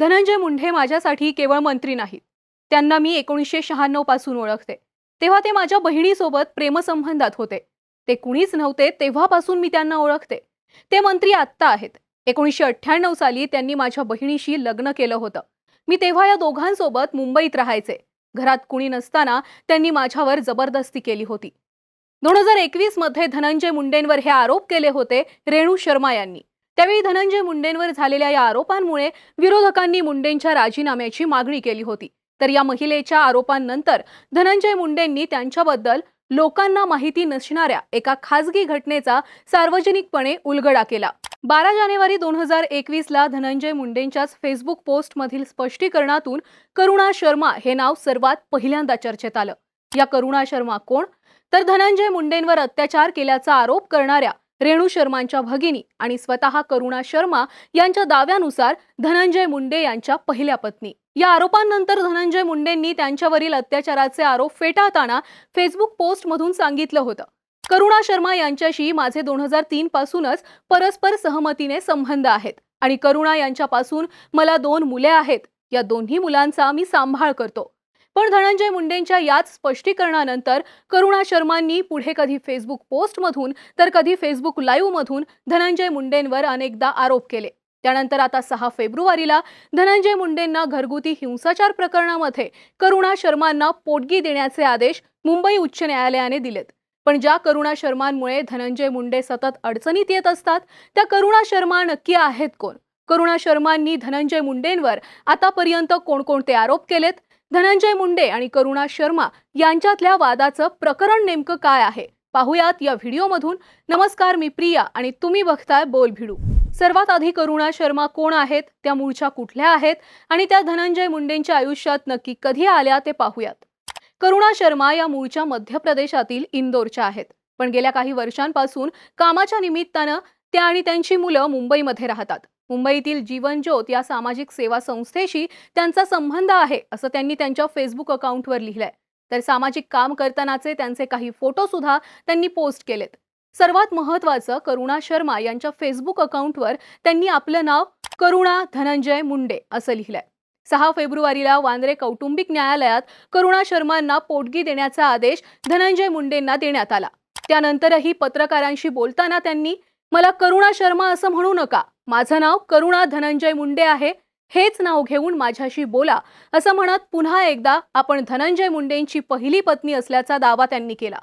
धनंजय मुंडे माझ्यासाठी केवळ मंत्री नाहीत. त्यांना मी एकोणीसशे शहाण्णवपासून ओळखते. तेव्हा ते माझ्या बहिणीसोबत प्रेमसंबंधात होते. ते कुणीच नव्हते तेव्हापासून मी त्यांना ओळखते. ते मंत्री आत्ता आहेत. एकोणीसशे अठ्ठ्याण्णव साली त्यांनी माझ्या बहिणीशी लग्न केलं होतं. मी तेव्हा या दोघांसोबत मुंबईत राहायचे. घरात कुणी नसताना त्यांनी माझ्यावर जबरदस्ती केली होती. दोन हजार एकवीसमध्ये धनंजय मुंडेंवर हे आरोप केले होते रेणू शर्मा यांनी. त्यावेळी धनंजय मुंडेंवर झालेल्या या आरोपांमुळे विरोधकांनी मुंडेंच्या राजीनाम्याची मागणी केली होती. तर या महिलेच्या आरोपांनंतर धनंजय मुंडेंनी त्यांच्याबद्दल लोकांना माहिती नसणाऱ्या एका खासगी घटनेचा सार्वजनिकपणे उलगडा केला. बारा जानेवारी दोन हजार एकवीस ला धनंजय मुंडेंच्याच फेसबुक पोस्टमधील स्पष्टीकरणातून करुणा शर्मा हे नाव सर्वात पहिल्यांदा चर्चेत आलं. या करुणा शर्मा कोण? तर धनंजय मुंडेंवर अत्याचार केल्याचा आरोप करणाऱ्या रेणू शर्मांच्या भगिनी आणि स्वतः करुणा शर्मा यांच्या दाव्यानुसार धनंजय मुंडे यांच्या पहिल्या पत्नी. या आरोपांनंतर धनंजय मुंडेंनी त्यांच्यावरील अत्याचाराचे आरोप फेटाळताना फेसबुक पोस्टमधून सांगितलं होतं. करुणा शर्मा यांच्याशी माझे दोन हजार तीन पासूनच परस्पर सहमतीने संबंध आहेत आणि करुणा यांच्यापासून मला दोन मुले आहेत. या दोन्ही मुलांचा मी सांभाळ करतो. पण धनंजय मुंडेंच्या याच स्पष्टीकरणानंतर करुणा शर्मांनी पुढे कधी फेसबुक पोस्टमधून तर कधी फेसबुक लाईव्हमधून धनंजय मुंडेंवर अनेकदा आरोप केले. त्यानंतर आता सहा फेब्रुवारीला धनंजय मुंडेंना घरगुती हिंसाचार प्रकरणामध्ये करुणा शर्मांना पोटगी देण्याचे आदेश मुंबई उच्च न्यायालयाने दिलेत. पण ज्या करुणा शर्मांमुळे धनंजय मुंडे सतत अडचणीत येत असतात त्या करुणा शर्मा नक्की आहेत कोण? करुणा शर्मांनी धनंजय मुंडेंवर आतापर्यंत कोणकोणते आरोप केलेत? धनंजय मुंडे आणि करुणा शर्मा यांच्यातल्या वादाचं प्रकरण नेमकं काय आहे? पाहुयात या व्हिडिओमधून. नमस्कार मी प्रिया आणि तुम्ही बघताय बोल भिडू. सर्वात आधी करुणा शर्मा कोण आहेत? त्या मूळच्या कुठल्या आहेत? आणि त्या धनंजय मुंडेंच्या आयुष्यात नक्की कधी आल्या ते पाहूयात. करुणा शर्मा या मूळच्या मध्य प्रदेशातील इंदोरच्या आहेत. पण गेल्या काही वर्षांपासून कामाच्या निमित्तानं त्या आणि त्यांची मुलं मुंबईमध्ये राहतात. मुंबईतील जीवनज्योत या सामाजिक सेवा संस्थेशी त्यांचा संबंध आहे असं त्यांनी त्यांच्या फेसबुक अकाउंटवर लिहिलंय. तर सामाजिक काम करतानाचे त्यांचे काही फोटो सुद्धा त्यांनी पोस्ट केलेत. सर्वात महत्वाचं करुणा शर्मा यांच्या फेसबुक अकाउंटवर त्यांनी आपलं नाव करुणा धनंजय मुंडे असं लिहिलंय. सहा फेब्रुवारीला वांद्रे कौटुंबिक न्यायालयात करुणा शर्मांना पोटगी देण्याचा आदेश धनंजय मुंडेंना देण्यात आला. त्यानंतरही पत्रकारांशी बोलताना त्यांनी मला करुणा शर्मा असं म्हणू नका. माझं नाव करुणा धनंजय मुंडे आहे. हेच नाव घेऊन माझ्याशी बोला. असं म्हणत पुन्हा एकदा आपण धनंजय मुंडेंची पहिली पत्नी असल्याचा दावा त्यांनी केला.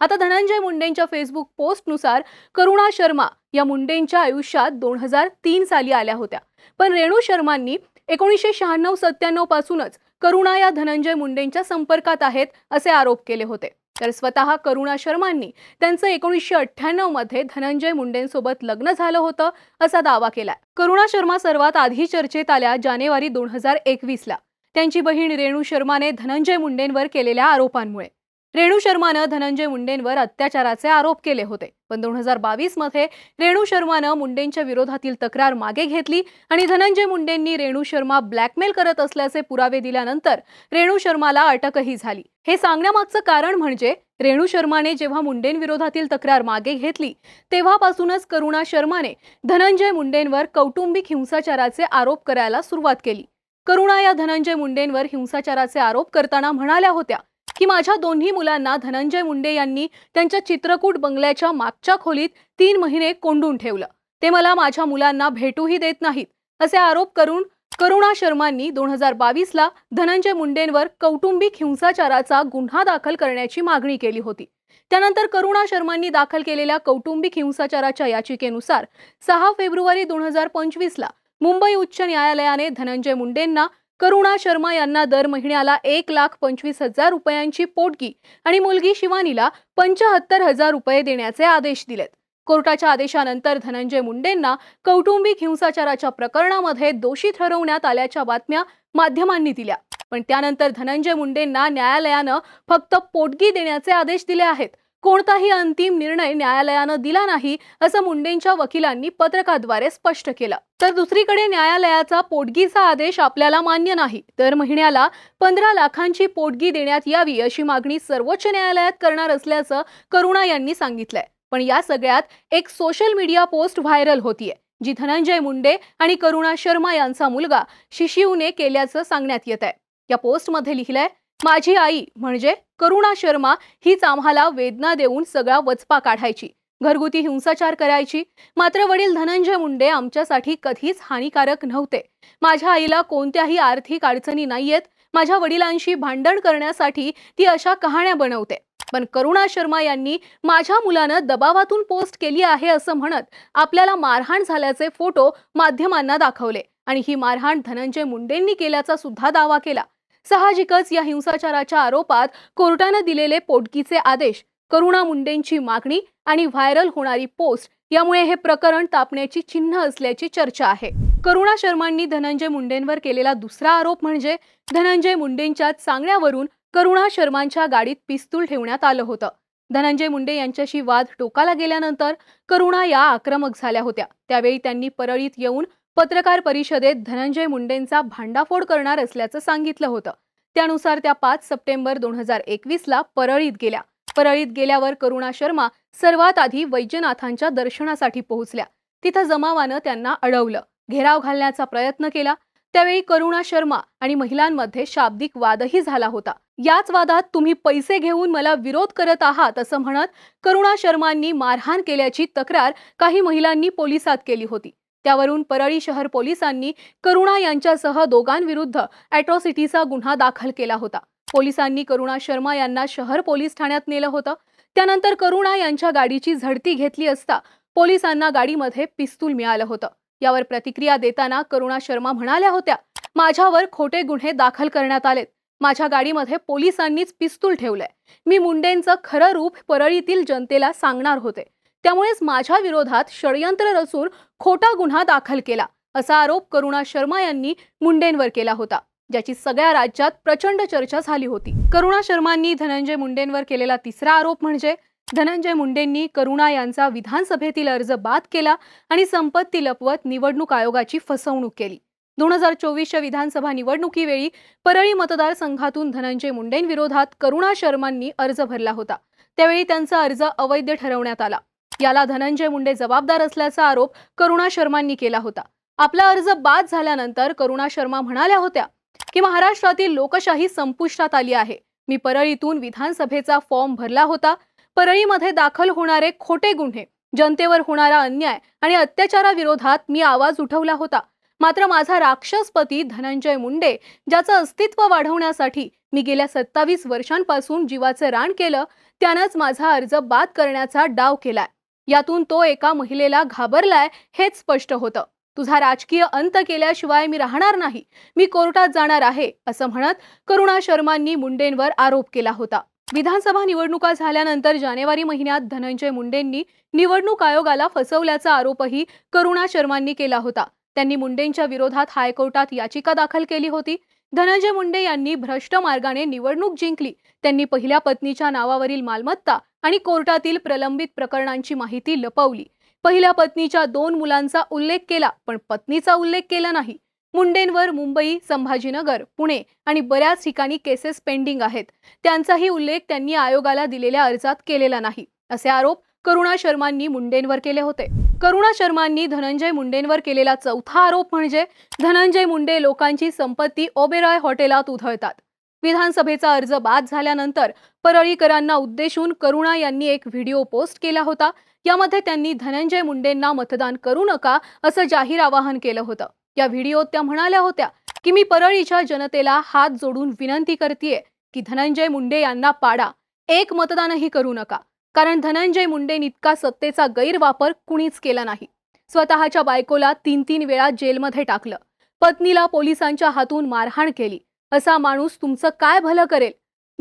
आता धनंजय मुंडेंच्या फेसबुक पोस्टनुसार करुणा शर्मा या मुंडेंच्या आयुष्यात दोन हजार तीन साली आल्या होत्या. पण रेणू शर्मांनी एकोणीसशे शहाण्णव सत्त्याण्णव पासूनच करुणा या धनंजय मुंडेंच्या संपर्कात आहेत असे आरोप केले होते. तर स्वतः करुणा शर्मांनी त्यांचं एकोणीसशे अठ्ठ्याण्णवमध्ये धनंजय मुंडेंसोबत लग्न झालं होतं असा दावा केलाय. करुणा शर्मा सर्वात आधी चर्चेत आल्या जानेवारी दोन हजार एकवीसला. त्यांची बहीण रेणू शर्माने धनंजय मुंडेंवर केलेल्या आरोपांमुळे. रेणू शर्मानं धनंजय मुंडेंवर अत्याचाराचे आरोप केले होते. पण दोन हजार बावीसमध्ये रेणू शर्मानं मुंडेंच्या विरोधातील तक्रार मागे घेतली आणि धनंजय मुंडेंनी रेणू शर्मा ब्लॅकमेल करत असल्याचे पुरावे दिल्यानंतर रेणू शर्माला अटकही झाली. हे सांगण्यामागचं कारण म्हणजे रेणू शर्माने जेव्हा मुंडेंविरोधातील तक्रार मागे घेतली तेव्हापासूनच करुणा शर्माने धनंजय मुंडेंवर कौटुंबिक हिंसाचाराचे आरोप करायला सुरुवात केली. करुणा या धनंजय मुंडेंवर हिंसाचाराचे आरोप करताना म्हणाल्या होत्या की माझ्या दोन्ही मुलांना धनंजय मुंडे यांनी त्यांच्या चित्रकूट बंगल्याच्या मागच्या खोलीत तीन महिने कोंडून ठेवलं. ते मला माझ्या मुलांना भेटूही देत नाहीत असे आरोप करून करुणा शर्मांनी दोन हजार बावीसला धनंजय मुंडेंवर कौटुंबिक हिंसाचाराचा गुन्हा दाखल करण्याची मागणी केली होती. त्यानंतर करुणा शर्मांनी दाखल केलेल्या कौटुंबिक हिंसाचाराच्या याचिकेनुसार सहा फेब्रुवारी दोन हजार पंचवीसला मुंबई उच्च न्यायालयाने धनंजय मुंडेंना करुणा शर्मा यांना दर महिन्याला एक लाख पंचवीस हजार रुपयांची पोटगी आणि मुलगी शिवानीला पंचाहत्तर हजार रुपये देण्याचे आदेश दिलेत. कोर्टाच्या आदेशानंतर धनंजय मुंडेंना कौटुंबिक हिंसाचाराच्या प्रकरणामध्ये दोषी ठरवण्यात आल्याच्या बातम्या माध्यमांनी दिल्या. पण त्यानंतर धनंजय मुंडेंना न्यायालयानं फक्त पोटगी देण्याचे आदेश दिले आहेत. कोणताही अंतिम निर्णय न्यायालयानं दिला नाही असं मुंडेंच्या वकिलांनी पत्रकाद्वारे स्पष्ट केलं. तर दुसरीकडे न्यायालयाचा पोटगीचा आदेश आपल्याला मान्य नाही दर महिन्याला पंधरा लाखांची पोटगी देण्यात यावी अशी मागणी सर्वोच्च न्यायालयात करणार असल्याचं करुणा यांनी सांगितलंय. पण या सगळ्यात एक सोशल मीडिया पोस्ट व्हायरल होतीये जी धनंजय मुंडे आणि करुणा शर्मा यांचा मुलगा शिशिवने केल्याचं सांगण्यात येत आहे या पोस्टमध्ये लिहिलंय माझी आई म्हणजे करुणा शर्मा हीच आम्हाला वेदना देऊन सगळा वचपा काढायची. घरगुती हिंसाचार करायची. मात्र वडील धनंजय मुंडे आमच्यासाठी कधीच हानिकारक नव्हते. माझ्या आईला कोणत्याही आर्थिक अडचणी नाहीयेत. माझ्या वडिलांशी भांडण करण्यासाठी ती अशा कहाण्या बनवते. पण करुणा शर्मा यांनी माझ्या मुलानं दबावातून पोस्ट केली आहे असं म्हणत आपल्याला मारहाण झाल्याचे फोटो माध्यमांना दाखवले आणि ही मारहाण धनंजय मुंडेंनी केल्याचा सुद्धा दावा केला. साहजिकच या हिंसाचाराच्या आरोपात कोर्टानं दिलेले पोटकीचे आदेश करुणा मुंडेंची मागणी आणि व्हायरल होणारी पोस्ट यामुळे हे प्रकरण तापण्याची चिन्ह असल्याची चर्चा आहे. करुणा शर्मांनी धनंजय मुंडेंवर केलेला दुसरा आरोप म्हणजे धनंजय मुंडेंच्या सांगण्यावरून करुणा शर्मांच्या गाडीत पिस्तूल ठेवण्यात आलं होतं. धनंजय मुंडे यांच्याशी वाद टोकाला गेल्यानंतर करुणा या आक्रमक झाल्या होत्या. त्यावेळी त्यांनी परळीत येऊन पत्रकार परिषदेत धनंजय मुंडेंचा भांडाफोड करणार असल्याचं सांगितलं होतं. त्यानुसार त्या पाच सप्टेंबर दोन हजार एकवीसला परळीत गेल्या. परळीत गेल्यावर करुणा शर्मा सर्वात आधी वैद्यनाथांच्या दर्शनासाठी पोहोचल्या. तिथं जमावानं त्यांना अडवलं. घेराव घालण्याचा प्रयत्न केला. त्यावेळी करुणा शर्मा आणि महिलांमध्ये शाब्दिक वादही झाला होता. याच वादात तुम्ही पैसे घेऊन मला विरोध करत आहात असं म्हणत करुणा शर्मांनी मारहाण केल्याची तक्रार काही महिलांनी पोलिसात केली होती. त्यावरून परळी शहर पोलिसांनी करुणा यांच्यासह दोघांविरुद्ध अॅट्रॉसिटीचा गुन्हा दाखल केला होता. पोलिसांनी करुणा शर्मा यांना शहर पोलीस ठाण्यात नेलं होतं. त्यानंतर करुणा यांच्या गाडीची झडती घेतली असता पोलिसांना गाडीमध्ये पिस्तूल मिळालं होतं. यावर प्रतिक्रिया देताना करुणा शर्मा म्हणाल्या होत्या माझ्यावर खोटे गुन्हे दाखल करण्यात आलेत. माझ्या गाडीमध्ये पोलिसांनीच पिस्तूल ठेवलंय. मी मुंडेंचं खरं रूप परळीतील जनतेला सांगणार होते. त्यामुळेच माझ्या विरोधात षडयंत्र रचून खोटा गुन्हा दाखल केला असा आरोप करुणा शर्मा यांनी मुंडेंवर केला होता ज्याची सगळ्या राज्यात प्रचंड चर्चा झाली होती. करुणा शर्मांनी धनंजय मुंडेंवर केलेला तिसरा आरोप म्हणजे धनंजय मुंडेंनी करुणा यांचा विधानसभेतील अर्ज बाद केला आणि संपत्ती लपवत निवडणूक आयोगाची फसवणूक केली. दोन हजार चोवीसच्या विधानसभा निवडणुकीवेळी परळी मतदारसंघातून धनंजय मुंडेंविरोधात करुणा शर्मांनी अर्ज भरला होता. त्यावेळी त्यांचा अर्ज अवैध ठरवण्यात आला. याला धनंजय मुंडे जबाबदार असल्याचा आरोप करुणा शर्मांनी केला होता. आपला अर्ज बाद झाल्यानंतर करुणा शर्मा म्हणाल्या होत्या की महाराष्ट्रातील लोकशाही संपुष्टात आली आहे. मी परळीतून विधानसभेचा फॉर्म भरला होता. परळीमध्ये दाखल होणारे खोटे गुन्हे जनतेवर होणारा अन्याय आणि अत्याचाराविरोधात मी आवाज उठवला होता. मात्र माझा राक्षसपती धनंजय मुंडे ज्याचं अस्तित्व वाढवण्यासाठी मी गेल्या सत्तावीस वर्षांपासून जीवाचं रान केलं त्यानंच माझा अर्ज बाद करण्याचा डाव केलाय. यातून तो एका महिलेला घाबरलाय हेच स्पष्ट होतं. तुझा राजकीय अंत केल्याशिवाय मी राहणार नाही. मी कोर्टात जाणार आहे असं म्हणत करुणा शर्मांनी मुंडेंवर आरोप केला होता. विधानसभा निवडणुका झाल्यानंतर जानेवारी महिन्यात धनंजय मुंडेंनी निवडणूक आयोगाला फसवल्याचा आरोपही करुणा शर्मांनी केला होता. त्यांनी मुंडेंच्या विरोधात हायकोर्टात याचिका दाखल केली होती. धनंजय मुंडे यांनी भ्रष्ट मार्गाने निवडणूक जिंकली. त्यांनी पहिल्या पत्नीच्या नावावरील मालमत्ता आणि कोर्टातील प्रलंबित प्रकरणांची माहिती लपवली. पहिल्या पत्नीच्या दोन मुलांचा उल्लेख केला पण पत्नीचा उल्लेख केला नाही. मुंडेंवर मुंबई संभाजीनगर पुणे आणि बऱ्याच ठिकाणी केसेस पेंडिंग आहेत. त्यांचाही उल्लेख त्यांनी आयोगाला दिलेल्या अर्जात केलेला नाही असे आरोप करुणा शर्मांनी मुंडेंवर केले होते. करुणा शर्मांनी धनंजय मुंडेंवर केलेला चौथा आरोप म्हणजे धनंजय मुंडे लोकांची संपत्ती ओबेरॉय हॉटेलात उधळतात. विधानसभेचा अर्ज बाद झाल्यानंतर परळीकरांना उद्देशून करुणा यांनी एक व्हिडिओ पोस्ट केला होता. यामध्ये त्यांनी धनंजय मुंडेंना मतदान करू नका असं जाहीर आवाहन केलं होतं. या व्हिडिओत त्या म्हणाल्या होत्या की मी परळीच्या जनतेला हात जोडून विनंती करतेय की धनंजय मुंडे यांना पाडा. एक मतदानही करू नका. कारण धनंजय मुंडेन इतका सत्तेचा गैरवापर कुणीच केला नाही. स्वतःच्या बायकोला तीन तीन वेळा जेलमध्ये टाकलं. पत्नीला पोलिसांच्या हातून मारहाण केली. असा माणूस तुमचं काय भलं करेल?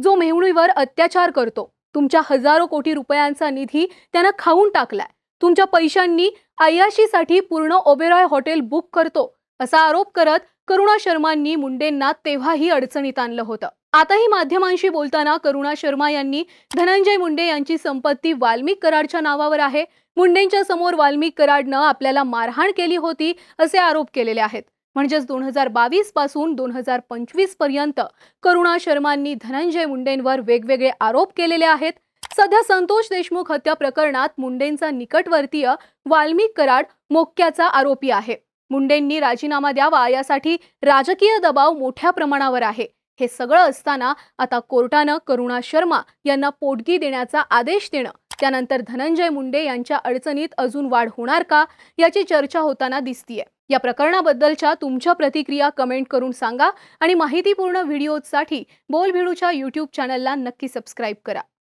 जो मेहुणीवर अत्याचार करतो. तुमच्या हजारो कोटी रुपयांचा निधी त्यानं खाऊन टाकलाय. तुमच्या पैशांनी अय्याशीसाठी पूर्ण ओबेरॉय हॉटेल बुक करतो. असा आरोप करत करुणा शर्मांनी मुंडेंना तेव्हाही अडचणीत आणलं होतं. आताही माध्यमांशी बोलताना करुणा शर्मा यांनी धनंजय मुंडे यांची संपत्ती वाल्मिक कराडच्या नावावर आहे. मुंडेंच्या समोर वाल्मिक कराडनं आपल्याला मारहाण केली होती असे आरोप केलेले आहेत. म्हणजेच दोन हजार बावीसपासून दोन हजार पंचवीसपर्यंत करुणा शर्मांनी धनंजय मुंडेंवर वेगवेगळे आरोप केलेले आहेत. सध्या संतोष देशमुख हत्या प्रकरणात मुंडेंचा निकटवर्तीय वाल्मिक कराड मोक्याचा आरोपी आहे. मुंडेंनी राजीनामा द्यावा यासाठी राजकीय दबाव मोठ्या प्रमाणावर आहे. हे सगळं असताना आता कोर्टानं करुणा शर्मा यांना पोटगी देण्याचा आदेश देणं त्यानंतर धनंजय मुंडे यांच्या अडचणीत अजून वाढ होणार का याची चर्चा होताना दिसतीये. या प्रकरणाबद्दलच्या तुमच्या प्रतिक्रिया कमेंट करून सांगा आणि माहितीपूर्ण व्हिडिओसाठी बोलभिडूच्या यूट्यूब चॅनलला नक्की सबस्क्राईब करा.